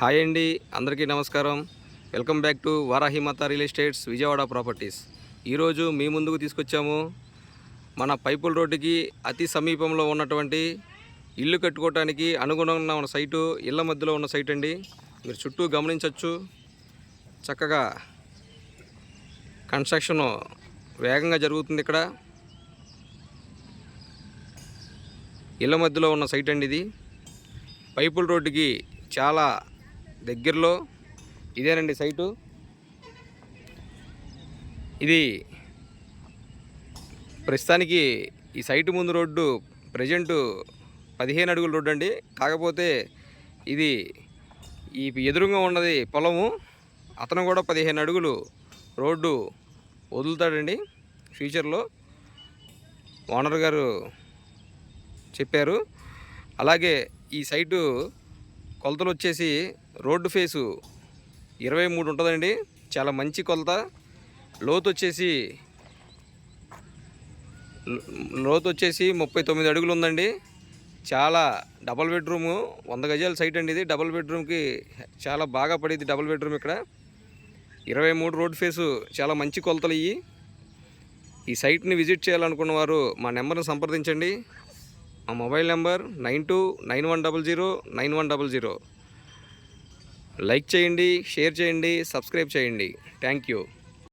Hi అండి అందరికీ నమస్కారం. Welcome back to Varahimata real estates Vijayawada properties. ఈరోజు మీ ముందుకు తీసుకొచ్చాము మన పైపుల్ రోడ్డుకి అతి సమీపంలో ఉన్నటువంటి ఇల్లు కట్టుకోవటానికి అనుగుణంగా ఉన్న సైటు ఇళ్ళ మధ్యలో ఉన్న సైట్ అండి. మీరు చుట్టూ గమనించవచ్చు. చక్కగా కన్స్ట్రక్షన్ వేగంగా జరుగుతుంది ఇక్కడ. ఇళ్ళ మధ్యలో ఉన్న సైట్ అండి ఇది. పైపుల్ రోడ్డుకి చాలా దగ్గరలో ఇదేనండి సైటు. ఇది ప్రస్తుతానికి ఈ సైటు ముందు రోడ్డు ప్రజెంటు పదిహేను అడుగుల రోడ్డు అండి. కాకపోతే ఇది ఈ ఎదురుగా ఉన్నది పొలము. అతను కూడా పదిహేను అడుగులు రోడ్డు వదులుతాడండి ఫ్యూచర్లో. ఓనర్ గారు చెప్పారు. అలాగే ఈ సైటు కొలతలు వచ్చేసి రోడ్డు ఫేసు ఇరవై మూడు ఉంటుందండి. చాలా మంచి కొలత. లోతు వచ్చేసి లోతు వచ్చేసి ముప్పై తొమ్మిది అడుగులు ఉందండి చాలా డబల్ బెడ్రూము వంద గజాల సైట్ అండి ఇది. డబల్ బెడ్రూమ్కి చాలా బాగా పడేది డబల్ బెడ్రూమ్ ఇక్కడ. ఇరవై మూడు రోడ్ ఫేసు చాలా మంచి కొలతలు ఇవి ఈ సైట్ని విజిట్ చేయాలనుకున్న వారు మా నెంబర్ని సంప్రదించండి. మా mobile number nine two nine one double zero nine one double zero. Like చేయండి షేర్ చేయండి సబ్స్క్రైబ్ చేయండి. Thank you.